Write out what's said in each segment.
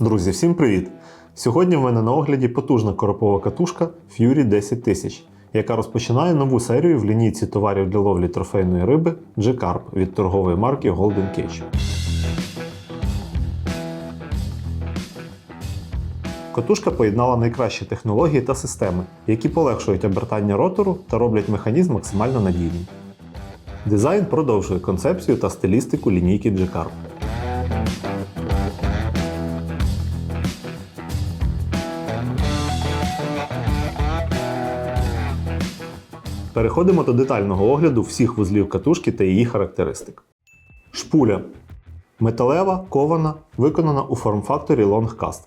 Друзі, всім привіт! Сьогодні в мене на огляді потужна коропова катушка Fury 10000, яка розпочинає нову серію в лінійці товарів для ловлі трофейної риби G-Carp від торгової марки Golden Cage. Катушка поєднала найкращі технології та системи, які полегшують обертання ротору та роблять механізм максимально надійним. Дизайн продовжує концепцію та стилістику лінійки G-Carp. Переходимо до детального огляду всіх вузлів катушки та її характеристик. Шпуля металева, кована, виконана у форм-факторі Long Cast.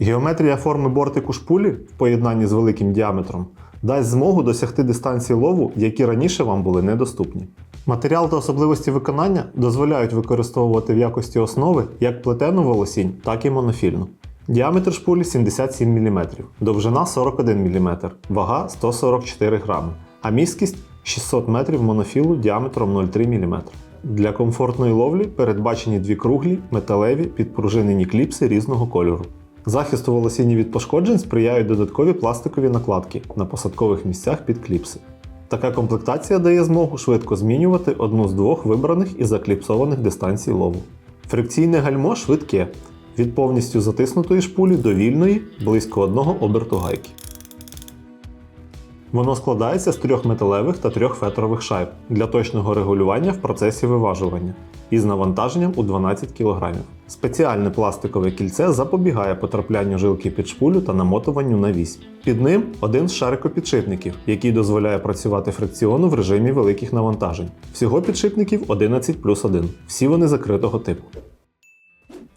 Геометрія форми бортику шпулі в поєднанні з великим діаметром дасть змогу досягти дистанції лову, які раніше вам були недоступні. Матеріал та особливості виконання дозволяють використовувати в якості основи як плетену волосінь, так і монофільну. Діаметр шпулі 77 мм, довжина 41 мм, вага 144 грами, а міськість 600 метрів монофілу діаметром 0,3 мм. Для комфортної ловлі передбачені дві круглі, металеві, підпружинені кліпси різного кольору. Захисту волосіння від пошкоджень сприяють додаткові пластикові накладки на посадкових місцях під кліпси. Така комплектація дає змогу швидко змінювати одну з двох вибраних і закліпсованих дистанцій лову. Фрикційне гальмо швидке, від повністю затиснутої шпулі до вільної близько одного оберту гайки. Воно складається з трьох металевих та трьох фетрових шайб для точного регулювання в процесі виважування із навантаженням у 12 кг. Спеціальне пластикове кільце запобігає потраплянню жилки під шпулю та намотуванню на вісь. Під ним один з шарикопідшипників, який дозволяє працювати фрикціону в режимі великих навантажень. Всього підшипників 11 плюс 1. Всі вони закритого типу.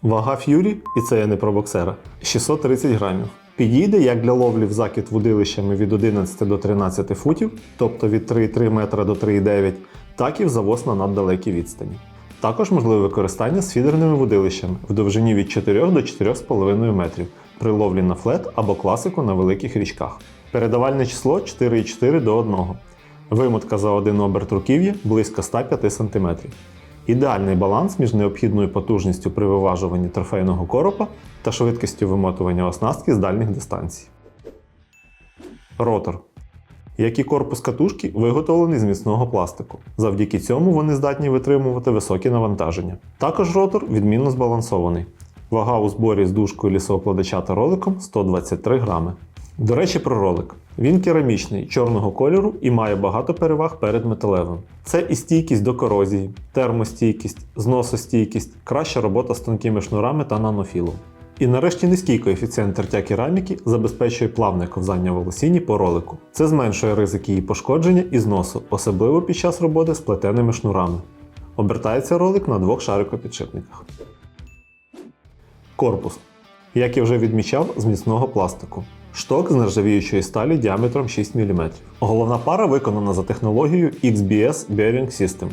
Вага Fury, і це я не про боксера, 630 грамів. Підійде як для ловлі в закид вудилищами від 11 до 13 футів, тобто від 3,3 метра до 3,9, так і в завоз на наддалекій відстані. Також можливе використання з фідерними вудилищами в довжині від 4 до 4,5 метрів при ловлі на флет або класику на великих річках. Передавальне число 4,4 до 1. Вимотка за один оберт руків'я близько 105 см. Ідеальний баланс між необхідною потужністю при виважуванні трофейного коропа та швидкістю вимотування оснастки з дальніх дистанцій. Ротор. Як і корпус катушки, виготовлений з міцного пластику. Завдяки цьому вони здатні витримувати високі навантаження. Також ротор відмінно збалансований. Вага у зборі з дужкою лісоокладача та роликом 123 грами. До речі, про ролик. Він керамічний, чорного кольору і має багато переваг перед металевим. Це і стійкість до корозії, термостійкість, зносостійкість, краща робота з тонкими шнурами та нанофілом. І нарешті низький коефіцієнт тертя кераміки забезпечує плавне ковзання волосіні по ролику. Це зменшує ризик її пошкодження і зносу, особливо під час роботи з плетеними шнурами. Обертається ролик на двох шарикопідшипниках. Корпус. Як я вже відмічав, з міцного пластику. Шток з нержавіючої сталі діаметром 6 мм. Головна пара виконана за технологією XBS Bearing System,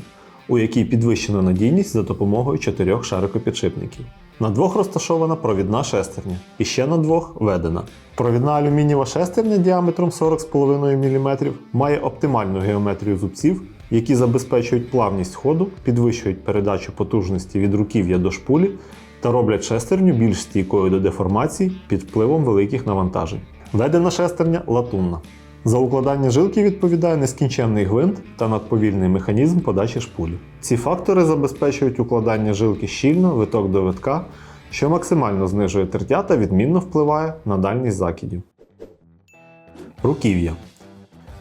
у якій підвищена надійність за допомогою чотирьох шарикопідшипників. На двох розташована провідна шестерня, і ще на двох ведена. Провідна алюмінієва шестерня діаметром 40,5 мм має оптимальну геометрію зубців, які забезпечують плавність ходу, підвищують передачу потужності від руків'я до шпулі та роблять шестерню більш стійкою до деформацій під впливом великих навантажень. Ведена шестерня латунна. За укладання жилки відповідає нескінченний гвинт та надповільний механізм подачі шпулі. Ці фактори забезпечують укладання жилки щільно, виток до витка, що максимально знижує тертя та відмінно впливає на дальність закидів. Руків'я.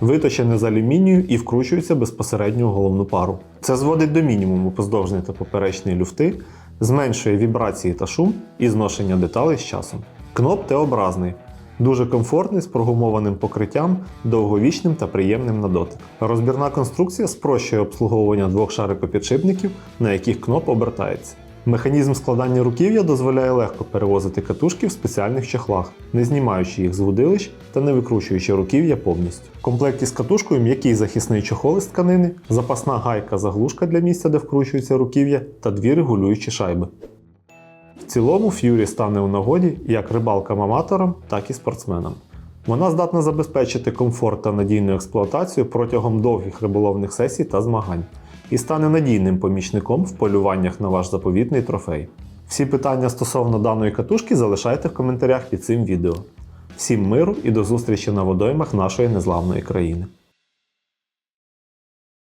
Виточене з алюмінію і вкручується безпосередньо у головну пару. Це зводить до мінімуму поздовжні та поперечні люфти, зменшує вібрації та шум і зношення деталей з часом. Кноп Т-образний. Дуже комфортний з прогумованим покриттям, довговічним та приємним на дотик. Розбірна конструкція спрощує обслуговування двох шарикопідшипників, на яких кноп обертається. Механізм складання руків'я дозволяє легко перевозити катушки в спеціальних чохлах, не знімаючи їх з вудилищ та не викручуючи руків'я повністю. В комплекті з катушкою м'який захисний чохол із тканини, запасна гайка-заглушка для місця, де вкручується руків'я, та дві регулюючі шайби. В цілому Fury стане у нагоді як рибалкам-аматорам, так і спортсменам. Вона здатна забезпечити комфорт та надійну експлуатацію протягом довгих риболовних сесій та змагань і стане надійним помічником в полюваннях на ваш заповітний трофей. Всі питання стосовно даної катушки залишайте в коментарях під цим відео. Всім миру і до зустрічі на водоймах нашої незламної країни.